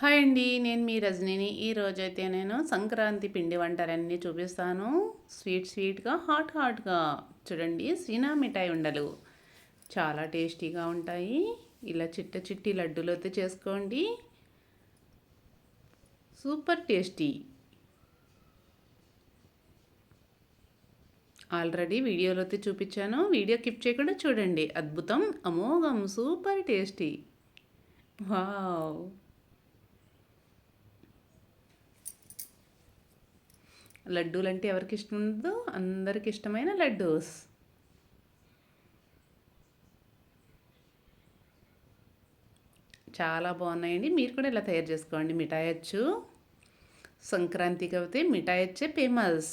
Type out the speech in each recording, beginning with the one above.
Hi అండి నేను మీ రజనీని. ఈరోజు అయితే నేను సంక్రాంతి పిండి వంటలన్నీ చూపిస్తాను. స్వీట్ స్వీట్గా హాట్ హాట్గా చూడండి సీనా మిఠాయి ఉండలు. చాలా టేస్టీగా ఉంటాయి. ఇలా చిట్ట చిట్టి లడ్డూలు అయితే చేసుకోండి. Super tasty. ఆల్రెడీ వీడియోలో అయితే చూపించాను. వీడియో కిప్ చేయకుండా చూడండి. అద్భుతం అమోఘం సూపర్ టేస్టీ. వావ్! లడ్డూలు అంటే ఎవరికి ఇష్టం ఉండదు అందరికి ఇష్టమైన లడ్డూస్. చాలా బాగున్నాయండి. మీరు కూడా ఇలా తయారు చేసుకోండి. మిఠాయి అచ్చు సంక్రాంతికి అయితే మిఠాయి వచ్చే ఫేమస్.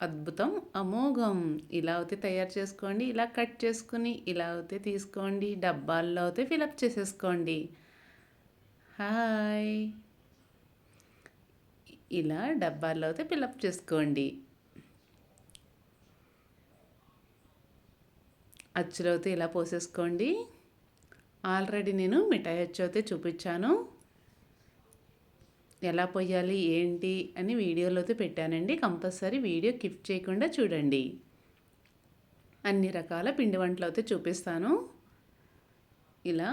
అద్భుతం అమోఘం. ఇలా అయితే తయారు చేసుకోండి ఇలా కట్ చేసుకుని ఇలా అయితే తీసుకోండి డబ్బాల్లో అయితే ఫిలప్ చేసేసుకోండి. హాయ్. ఇలా డబ్బాల్లో అయితే ఫిలప్ చేసుకోండి. అచ్చులో అయితే ఇలా పోసేసుకోండి. ఆల్రెడీ నేను మిఠాయి అచ్చు అయితే చూపించాను. ఎలా పోయాలి ఏంటి అని వీడియోలో అయితే పెట్టానండి. కంపల్సరీ వీడియో కిఫ్ట్ చేయకుండా చూడండి. అన్ని రకాల పిండి వంటలు అయితే చూపిస్తాను. ఇలా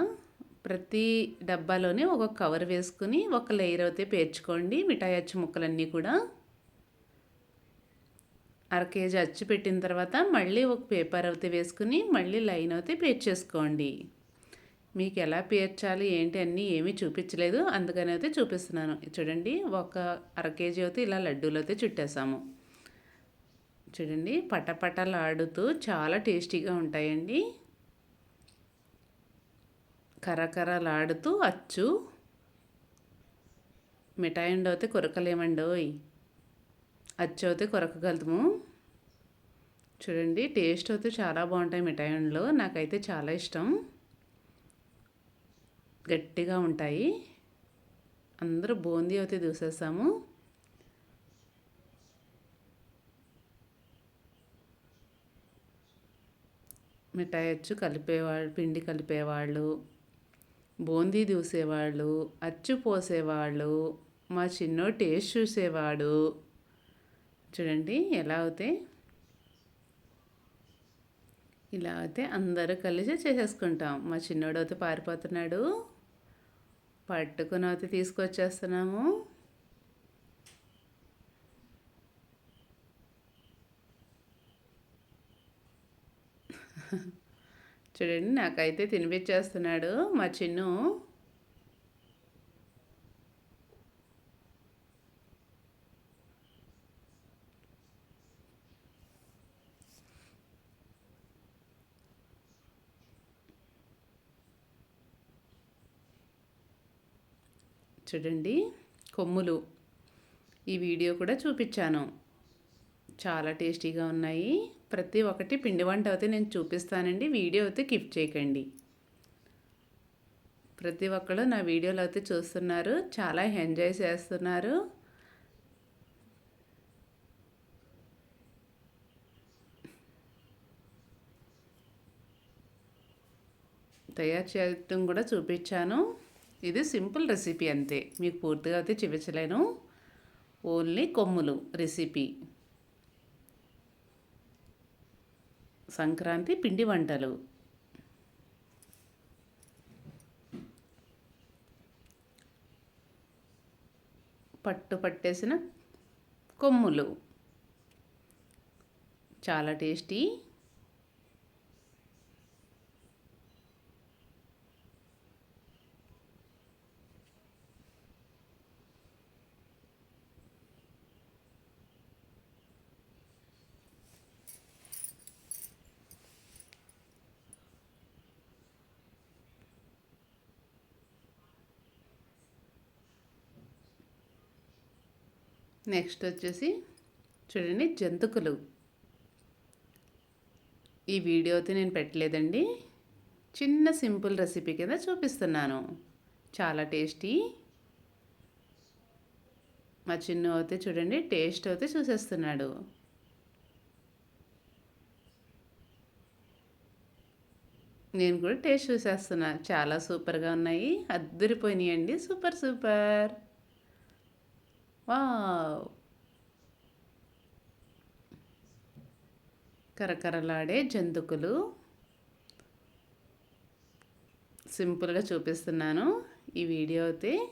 ప్రతి డబ్బాలోనే ఒక కవర్ వేసుకుని ఒక లేయర్ అయితే పేర్చుకోండి. మిఠాయి అచ్చు ముక్కలన్నీ కూడా. అర కేజీ అచ్చు పెట్టిన తర్వాత మళ్ళీ ఒక పేపర్ అయితే వేసుకుని మళ్ళీ లైన్ అయితే పేర్చేసుకోండి మీకు ఎలా పేర్చాలి ఏంటి అన్నీ ఏమీ చూపించలేదు. అందుకని అయితే చూపిస్తున్నాను. చూడండి ఒక అర కేజీ అయితే ఇలా లడ్డూలు అయితే చుట్టేసాము. చూడండి పటపటలాడుతూ చాలా టేస్టీగా ఉంటాయండి. కరకరలాడుతూ అచ్చు మిఠాయి అయితే కొరకలేమండోయ్. అచ్చు అయితే కొరకగలము చూడండి టేస్ట్ అయితే చాలా బాగుంటాయి మిఠాయి నాకైతే చాలా ఇష్టం. గట్టిగా ఉంటాయి. అందరూ బూందీ అయితే దూసేస్తాము. మిఠాయి వచ్చు కలిపేవాళ్ళు పిండి కలిపేవాళ్ళు. బూందీ దూసేవాళ్ళు అచ్చు పోసేవాళ్ళు మా చిన్నో టేస్ట్ చూసేవాడు. చూడండి ఎలా అవుతే? ఇలా అయితే అందరూ కలిసి చేసేసుకుంటాం. మా చిన్నోడు అయితే పారిపోతున్నాడు. పట్టుకుని అయితే తీసుకొచ్చేస్తున్నాము. చూడండి నాకైతే తినిపించేస్తున్నాడు మా చిన్ను. చూడండి కొమ్ములు. ఈ వీడియో కూడా చూపించాను చాలా టేస్టీగా ఉన్నాయి. ప్రతి ఒక్కటి పిండి వంట అయితే నేను చూపిస్తానండి. వీడియో అయితే కిప్ చేయకండి. ప్రతి ఒక్కరు నా వీడియోలు అయితే చూస్తున్నారు. చాలా ఎంజాయ్ చేస్తున్నారు. తయారు చేయటం కూడా చూపించాను. ఇది సింపుల్ రెసిపీ అంతే. మీకు పూర్తిగా అయితే చూపించలేను. ఓన్లీ కొమ్ములు రెసిపీ. సంక్రాంతి పిండి వంటలు. పట్టు పట్టేసిన కొమ్ములు. చాలా టేస్టీ. నెక్స్ట్ వచ్చేసి చూడండి జంతుకులు. ఈ వీడియో అయితే నేను పెట్టలేదండి. చిన్న సింపుల్ రెసిపీ కింద చూపిస్తున్నాను. చాలా టేస్టీ. మా చిన్న అయితే చూడండి టేస్ట్ అయితే చూసేస్తున్నాడు. నేను కూడా టేస్ట్ చూసేస్తున్నా. చాలా సూపర్గా ఉన్నాయి. అద్దరిపోయినాయండి. Super super. వావ్. కరకరలాడే జంతుకులు. సింపుల్గా చూపిస్తున్నాను ఈ వీడియో అయితే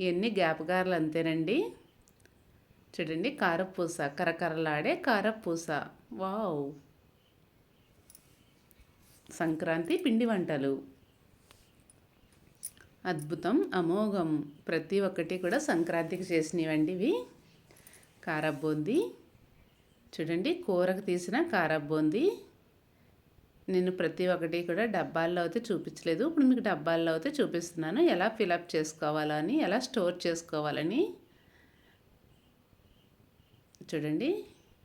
ఇవన్నీ గ్యాపకారలు అంతేనండి. చూడండి కారపూస కరకరలాడే కారపూస. వావ్. సంక్రాంతి పిండి వంటలు. అద్భుతం అమోఘం. ప్రతి ఒక్కటి కూడా సంక్రాంతికి చేసినవండి ఇవి. కారబ్బోంది. చూడండి కూరకు తీసిన కారబ్బోంది. నేను ప్రతి ఒక్కటి కూడా డబ్బాల్లో అయితే చూపించలేదు. ఇప్పుడు మీకు డబ్బాల్లో అయితే చూపిస్తున్నాను. ఎలా ఫిలప్ చేసుకోవాలని ఎలా స్టోర్ చేసుకోవాలని. చూడండి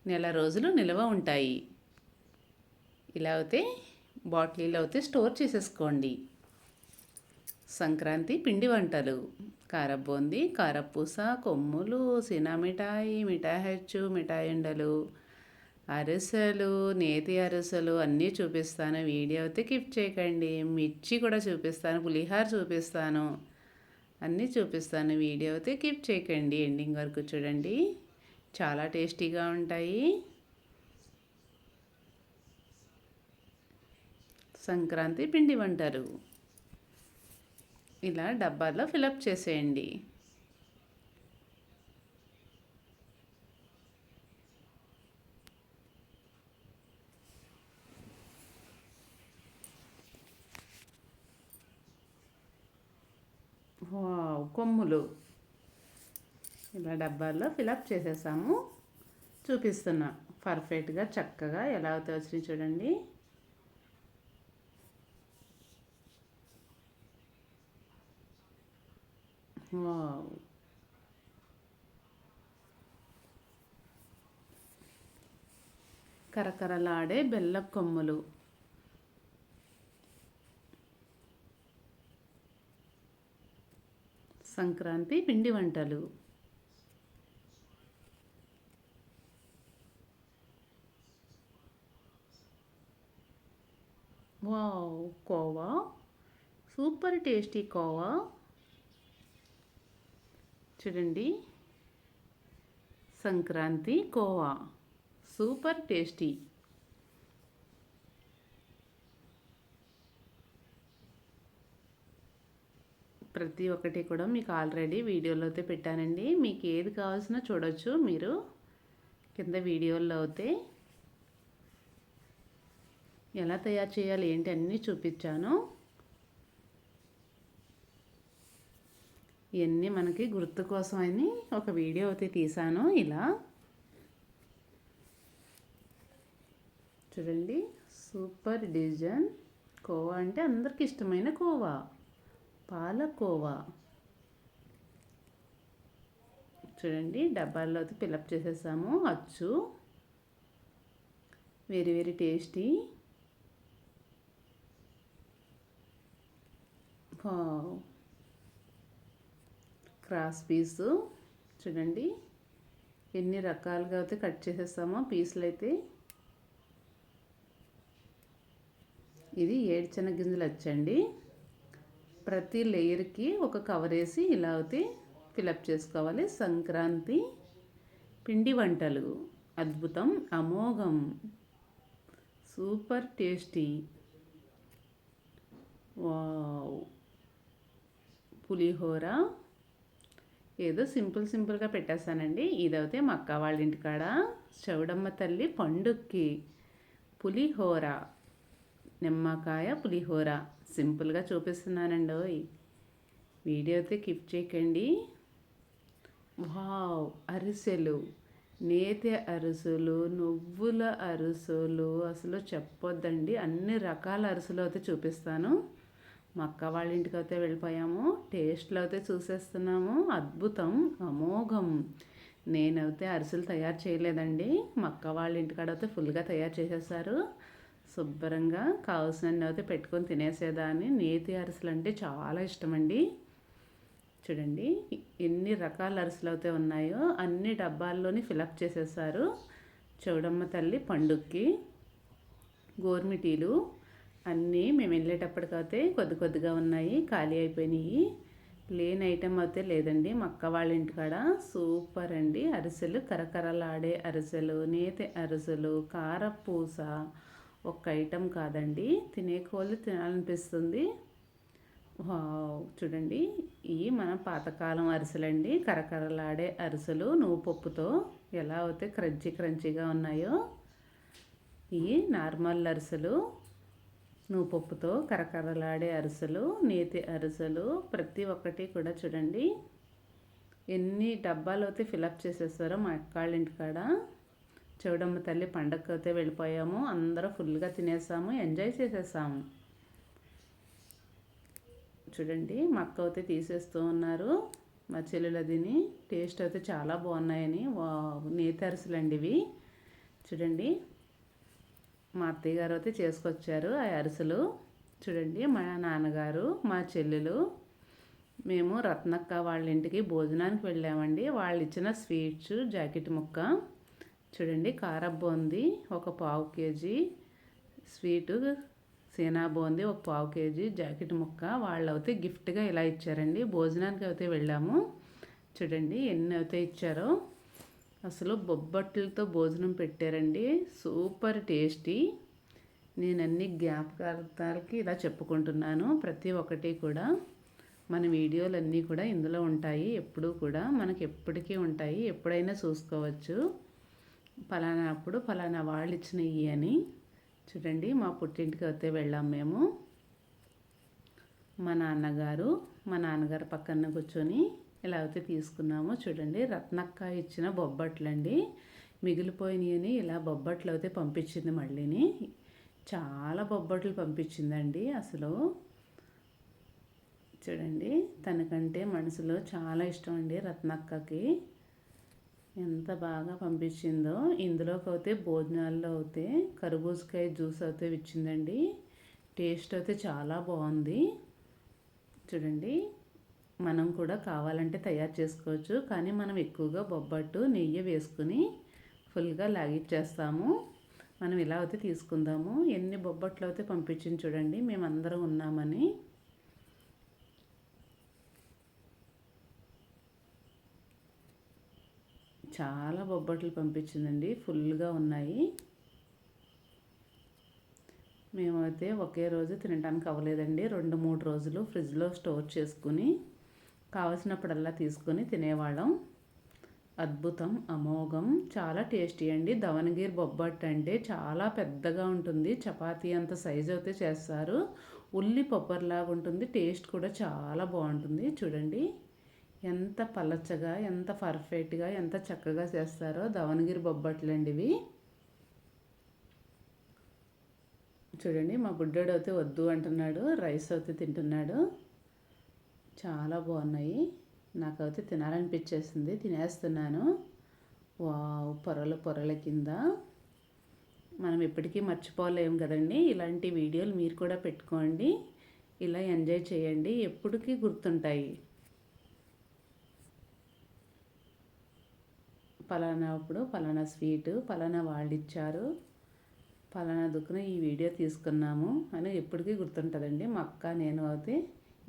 నెల రోజులు నిల్వ ఉంటాయి. ఇలా అయితే బాటిల్లో అయితే స్టోర్ చేసేసుకోండి. సంక్రాంతి పిండి వంటలు. కారబూంది కారపూస కొమ్ములు సినా మిఠాయి మిఠాయి హెచ్చు మిఠాయి ఉండలు అరిసెలు నేతి అరిసెలు అన్నీ చూపిస్తాను. వీడియో అయితే కిప్ చేయకండి. మిర్చి కూడా చూపిస్తాను పులిహార చూపిస్తాను. అన్నీ చూపిస్తాను. వీడియో అయితే గిఫ్ట్ చేయకండి. ఎండింగ్ వరకు చూడండి. చాలా టేస్టీగా ఉంటాయి. సంక్రాంతి పిండి వంటలు. ఇలా డబ్బాల్లో ఫిలప్ చేసేయండి. కొమ్ములు. ఇలా డబ్బాల్లో ఫిలప్ చేసేసాము. చూపిస్తున్నా. పర్ఫెక్ట్గా చక్కగా ఎలా అవుతాయి వచ్చినాయి చూడండి. కరకరలాడే బెల్ల కొమ్మలు. సంక్రాంతి పిండి వంటలు. Wow khoa. Super tasty khoa. చూడండి. సంక్రాంతి కోవా. Super tasty. ప్రతి ఒక్కటి కూడా మీకు ఆల్రెడీ వీడియోలో అయితే పెట్టానండి. మీకు ఏది కావాల్సినా చూడొచ్చు మీరు. కింద వీడియోల్లో అయితే ఎలా తయారు చేయాలి ఏంటి అన్నీ చూపించాను. ఇవన్నీ మనకి గుర్తు కోసమని ఒక వీడియో అయితే తీసాను ఇలా. చూడండి సూపర్ డిజన్. కోవా అంటే అందరికి ఇష్టమైన కోవా. పాలకోవా. చూడండి డబ్బాల్లో అయితే ఫిలప్ చేసేసాము. అచ్చు. Very very tasty. Cross piece. చూడండి. ఎన్ని రకాలుగా అయితే కట్ చేసేస్తామో పీసులు అయితే ఇది ఏడ్చన గింజలు వచ్చండి ప్రతి లేయర్కి ఒక కవర్ వేసి ఇలా అయితే ఫిలప్ చేసుకోవాలి. సంక్రాంతి పిండి వంటలు. అద్భుతం. అమోఘం. Super tasty. వావ్. పులిహోర. ఏదో సింపుల్ సింపుల్గా పెట్టేస్తానండి ఇదైతే మా అక్క వాళ్ళ ఇంటికాడ చౌడమ్మ తల్లి పండుక్కి పులిహోర నిమ్మకాయ పులిహోర సింపుల్గా చూపిస్తున్నానండి వీడియో అయితే కిప్ చేయకండి. వావ్! అరిసెలు. నేతి అరుసులు నువ్వుల అరుసులు. అసలు చెప్పొద్దండి. అన్ని రకాల అరుసులు అయితే చూపిస్తాను. మా అక్క వాళ్ళ ఇంటికి అయితే వెళ్ళిపోయాము. టేస్ట్లో అయితే చూసేస్తున్నాము. అద్భుతం అమోఘం. నేనైతే అరిసెలు తయారు చేయలేదండి. మా అక్క వాళ్ళ ఇంటికాడ అయితే ఫుల్గా తయారు చేసేసారు. శుభ్రంగా కావాల్సినన్ని అయితే పెట్టుకొని తినేసేదాన్ని. నేతి అరిసెలు అంటే చాలా ఇష్టమండి. చూడండి ఎన్ని రకాల అరిసెలు అయితే ఉన్నాయో అన్ని డబ్బాల్లోని ఫిలప్ చేసేసారు. చౌడమ్మ తల్లి పండుగకి గోర్మిటీలు అన్నీ మేము వెళ్ళేటప్పటికైతే కొద్ది కొద్దిగా ఉన్నాయి ఖాళీ అయిపోయినాయి. లేని ఐటెం అయితే లేదండి. మా అక్క వాళ్ళ ఇంటికాడ సూపర్ అండి. అరిసెలు కరకరలాడే అరిసెలు నేతి అరిసెలు కారపూస ఒక్క ఐటెం కాదండి. తినే కోళ్ళు తినాలనిపిస్తుంది. చూడండి. ఇవి మన పాతకాలం అరిసెలండి. కరకరలాడే అరిసెలు నువ్వు పప్పుతో ఎలా అయితే క్రంచీ క్రంచీగా ఉన్నాయో ఇవి నార్మల్ అరిసెలు పప్పుతో కరకరలాడే అరిసెలు నేతి అరిసెలు ప్రతి ఒక్కటి కూడా చూడండి. ఎన్ని డబ్బాలు అయితే ఫిలప్ చేసేస్తారో మా అక్కాళ్ళింటి ఇంటికాడ చౌడమ్మ తల్లి పండగకి అయితే వెళ్ళిపోయాము. అందరూ ఫుల్గా తినేసాము ఎంజాయ్ చేసేసాము. చూడండి మా అక్క అయితే తీసేస్తూ ఉన్నారు. మా చెల్లెలు తిని టేస్ట్ అయితే చాలా బాగున్నాయని. నేతి అరిసెలు అండి ఇవి. చూడండి. మా అత్తయ్య గారు అయితే చేసుకొచ్చారు ఆ అరిసెలు. చూడండి మా నాన్నగారు మా చెల్లెలు. మేము రత్నక్క వాళ్ళ ఇంటికి భోజనానికి వెళ్ళామండి. వాళ్ళు ఇచ్చిన స్వీట్స్ జాకెట్ ముక్క. చూడండి కార బూంది ఒక పావు కేజీ. స్వీటు సేనా బోంది ఒక పావు కేజీ. జాకెట్ ముక్క. వాళ్ళు అయితే గిఫ్ట్గా ఇలా ఇచ్చారండి. భోజనానికి అయితే వెళ్ళాము. చూడండి ఎన్ని అయితే ఇచ్చారో. అసలు బొబ్బట్లతో భోజనం పెట్టారండి. Super tasty. నేను అన్ని జ్ఞాపకాలకి ఇలా చెప్పుకుంటున్నాను ప్రతి ఒక్కటి కూడా. మన వీడియోలు అన్నీ కూడా ఇందులో ఉంటాయి ఎప్పుడూ కూడా మనకి ఎప్పటికీ ఉంటాయి ఎప్పుడైనా చూసుకోవచ్చు. ఫలానా అప్పుడు ఫలానా వాళ్ళు ఇచ్చినవి అని. చూడండి మా పుట్టింటికి అయితే వెళ్ళాం మేము. మా నాన్నగారు మా నాన్నగారు పక్కన కూర్చొని ఇలా అయితే తీసుకున్నాము చూడండి. రత్నక్క ఇచ్చిన బొబ్బట్లండి. మిగిలిపోయినాయని ఇలా బొబ్బట్లు అయితే పంపించింది మళ్ళీని. చాలా బొబ్బట్లు పంపించిందండి అసలు. చూడండి తనకంటే మనసులో చాలా ఇష్టం అండి రత్నక్కకి. ఎంత బాగా పంపించిందో. ఇందులోకి అయితే భోజనాల్లో అయితే కర్బూజకాయ జ్యూస్ అయితే ఇచ్చిందండి. టేస్ట్ అయితే చాలా బాగుంది. చూడండి. మనం కూడా కావాలంటే తయారు చేసుకోవచ్చు. కానీ మనం ఎక్కువగా బొబ్బట్టు నెయ్యి వేసుకుని ఫుల్గా లాగిచ్చేస్తాము. మనం ఇలా అయితే తీసుకుందాము. ఎన్ని బొబ్బట్లు అయితే పంపించింది చూడండి. మేమందరం ఉన్నామని. చాలా బొబ్బట్లు పంపించిందండి. ఫుల్గా ఉన్నాయి. మేమైతే ఒకే రోజు తినడానికి అవ్వలేదండి. రెండు మూడు రోజులు ఫ్రిడ్జ్లో స్టోర్ చేసుకుని కావలసినప్పుడల్లా తీసుకొని తినేవాళ్ళం. అద్భుతం అమోఘం చాలా టేస్టీ అండి. దవనగిరి బొబ్బట్టు అంటే చాలా పెద్దగా ఉంటుంది. చపాతీ అంత సైజు అయితే చేస్తారు. ఉల్లి పొప్పర్లాగా ఉంటుంది. టేస్ట్ కూడా చాలా బాగుంటుంది. చూడండి ఎంత పలచగా ఎంత పర్ఫెక్ట్గా ఎంత చక్కగా చేస్తారో దవనగిరి బొబ్బట్లు అండి ఇవి చూడండి మా బుడ్డోడు అయితే వద్దు అంటున్నాడు రైస్ అయితే తింటున్నాడు. చాలా బాగున్నాయి. నాకైతే తినాలనిపించేసింది. తినేస్తున్నాను. వావ్ పొరల పొరల కింద. మనం ఎప్పటికీ మర్చిపోలేము కదండి. ఇలాంటి వీడియోలు మీరు కూడా పెట్టుకోండి. ఇలా ఎంజాయ్ చేయండి. ఎప్పటికీ గుర్తుంటాయి. పలానా అప్పుడు పలానా స్వీటు పలానా వాళ్ళు ఇచ్చారు పలానా దుక్కున ఈ వీడియో తీసుకున్నాము. అని ఎప్పటికీ గుర్తుంటుందండి. మా అక్క నేను అయితే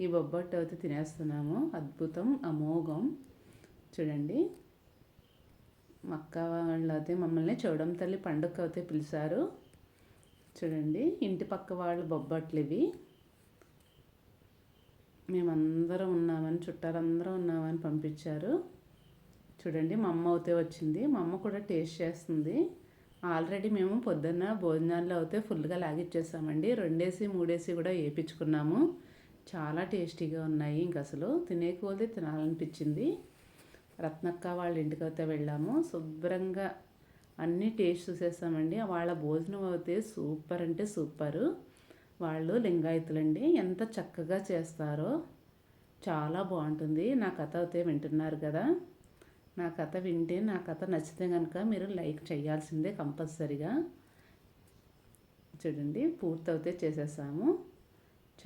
ఈ బొబ్బట్టు అయితే తినేస్తున్నాము. అద్భుతం అమోఘం. చూడండి. మక్క వాళ్ళు అయితే మమ్మల్ని చూడం తల్లి పండుగ అయితే పిలిచారు. చూడండి. ఇంటి పక్క వాళ్ళు బొబ్బట్లు ఇవి. మేమందరం ఉన్నామని చుట్టాలందరం ఉన్నామని పంపించారు. చూడండి. మా అమ్మ అయితే వచ్చింది. మా అమ్మ కూడా టేస్ట్ చేస్తుంది. ఆల్రెడీ మేము పొద్దున్న భోజనాల్లో అయితే ఫుల్గా లాగిచ్చేసామండి. రెండేసి మూడేసి కూడా వేయించుకున్నాము. చాలా టేస్టీగా ఉన్నాయి. ఇంక అసలు తినేకపోతే తినాలనిపించింది. రత్నక్క వాళ్ళ ఇంటికి అయితే వెళ్ళాము. శుభ్రంగా అన్నీ టేస్ట్ చూసేసామండి. వాళ్ళ భోజనం అయితే సూపర్ అంటే సూపరు. వాళ్ళు లింగాయతులండి. ఎంత చక్కగా చేస్తారో చాలా బాగుంటుంది. నా కథ అయితే వింటున్నారు కదా. నా కథ వింటే నా కథ నచ్చితే కనుక మీరు లైక్ చేయాల్సిందే కంపల్సరిగా. చూడండి పూర్తవుతే చేసేసాము.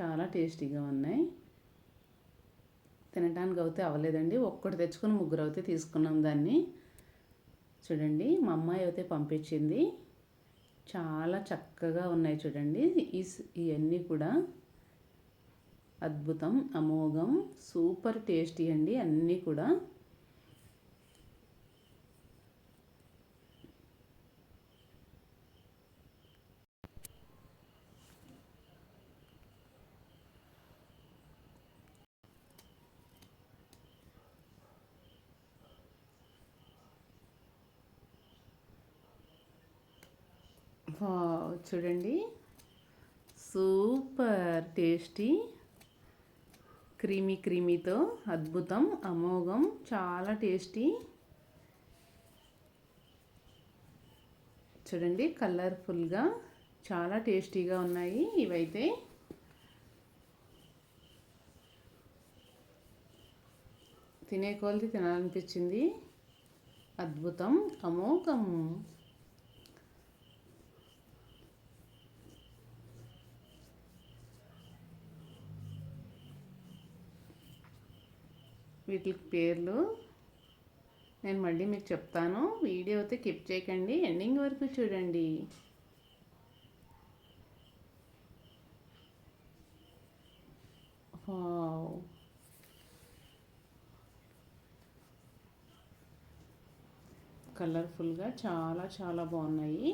చాలా టేస్టీగా ఉన్నాయి. తినడానికి అయితే అవ్వలేదండి. ఒక్కటి తెచ్చుకొని ముగ్గురు అయితే తీసుకున్నాం దాన్ని. చూడండి మా అమ్మాయి అయితే పంపించింది. చాలా చక్కగా ఉన్నాయి చూడండి. ఈ ఇవన్నీ కూడా అద్భుతం అమోఘం సూపర్ టేస్టీ అండి అన్నీ కూడా. చూడండి. సూపర్ టేస్టీ క్రీమీ క్రీమీతో అద్భుతం అమోఘం చాలా టేస్టీ. చూడండి కలర్ఫుల్గా చాలా టేస్టీగా ఉన్నాయి ఇవైతే. తినే కొలది తినాలనిపించింది. అద్భుతం అమోఘం. వీటికి పేర్లు. నేను మళ్ళీ మీకు చెప్తాను. వీడియో అయితే కిప్ చేయకండి. ఎండింగ్ వరకు చూడండి. కలర్ఫుల్గా చాలా చాలా బాగున్నాయి.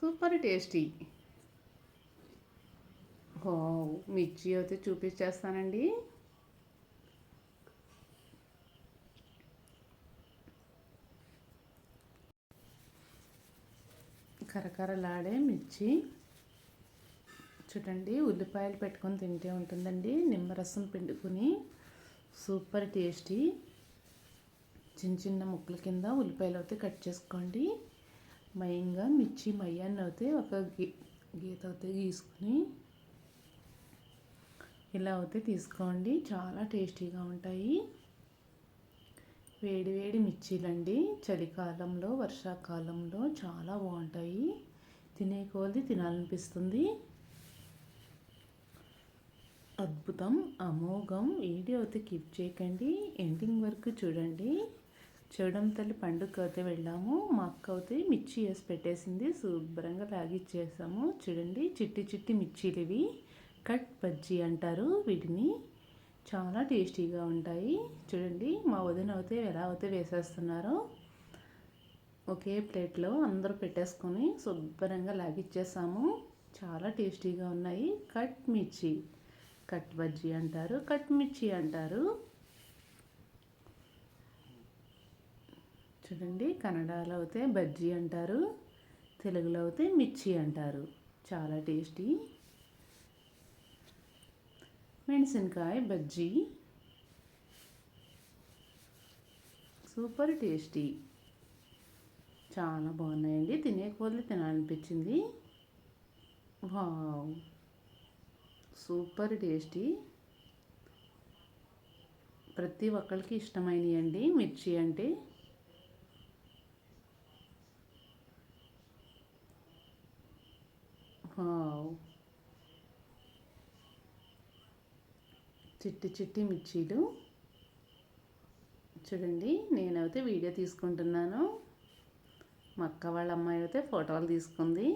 Super tasty. మిర్చి అయితే చూపించేస్తానండి. కరకరలాడే మిర్చి. చూడండి ఉల్లిపాయలు పెట్టుకొని తింటే ఉంటుందండి. నిమ్మరసం పిండుకొని సూపర్ టేస్టీ. చిన్న చిన్న ముక్కల కింద ఉల్లిపాయలు అయితే కట్ చేసుకోండి. మయంగా మిర్చి మయ్యాన్ని అయితే ఒక గీ గీత అయితే గీసుకుని ఇలా అయితే తీసుకోండి. చాలా టేస్టీగా ఉంటాయి. వేడి వేడి మిర్చీలండి. చలికాలంలో వర్షాకాలంలో చాలా బాగుంటాయి. తినే కొలది తినాలనిపిస్తుంది. అద్భుతం అమోఘం. వీడియో అయితే కీప్ చేయకండి. ఎండింగ్ వరకు చూడండి. చూడడం తల్లి పండుగ అయితే వెళ్ళాము. మా అక్క అయితే మిర్చి వేసి పెట్టేసింది. శుభ్రంగా లాగిచ్చేసాము చూడండి చిట్టి చిట్టి మిర్చీలు ఇవి. కట్ బజ్జీ అంటారు వీటిని. చాలా టేస్టీగా ఉంటాయి. చూడండి మా వదిన అయితే ఎలా అయితే వేసేస్తున్నారో ఒకే ప్లేట్లో అందరూ పెట్టేసుకొని శుభ్రంగా లాగిచ్చేసాము. చాలా టేస్టీగా ఉన్నాయి. కట్ మిర్చి కట్ బజ్జీ అంటారు కట్ మిర్చి అంటారు. చూడండి కన్నడలో అయితే బజ్జీ అంటారు తెలుగులో అయితే మిర్చి అంటారు. చాలా టేస్టీ. ಮೆಣಸಿನ್ಕಾಯಿ బజ్జీ సూపర్ టేస్టీ చాలా బాగున్నాయండి తినే కొద్ది తినాలనిపించింది వావ్ సూపర్ టేస్టీ ప్రతి ఒక్కరికి ఇష్టమైనవి అండి మిర్చి అంటే వావ్ చిట్టి చిట్టి మిర్చీలు. చూడండి నేనైతే వీడియో తీసుకుంటున్నాను. మా అక్క వాళ్ళ అమ్మాయి అయితే ఫోటోలు తీసుకుంది.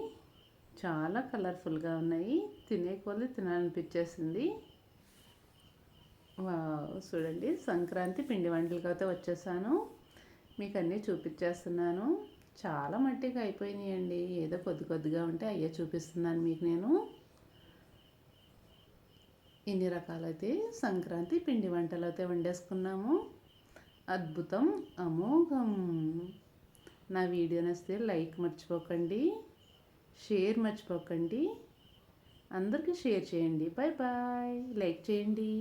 చాలా కలర్ఫుల్గా ఉన్నాయి. తినే కొద్ది తినాలనిపించేసింది. చూడండి సంక్రాంతి పిండి వంటలకి అయితే వచ్చేసాను. మీకు అన్నీ చూపించేస్తున్నాను. చాలా మట్టిగా అయిపోయినాయండి. ఏదో కొద్ది కొద్దిగా ఉంటే అయ్యే చూపిస్తున్నాను మీకు నేను. ఇన్ని రకాలైతే సంక్రాంతి పిండి వంటలు అయితే వండేసుకున్నాము అద్భుతం అమోఘం. నా వీడియో నచ్చితే లైక్ మర్చిపోకండి షేర్ మర్చిపోకండి. అందరికీ షేర్ చేయండి. బాయ్ బాయ్ లైక్ చేయండి.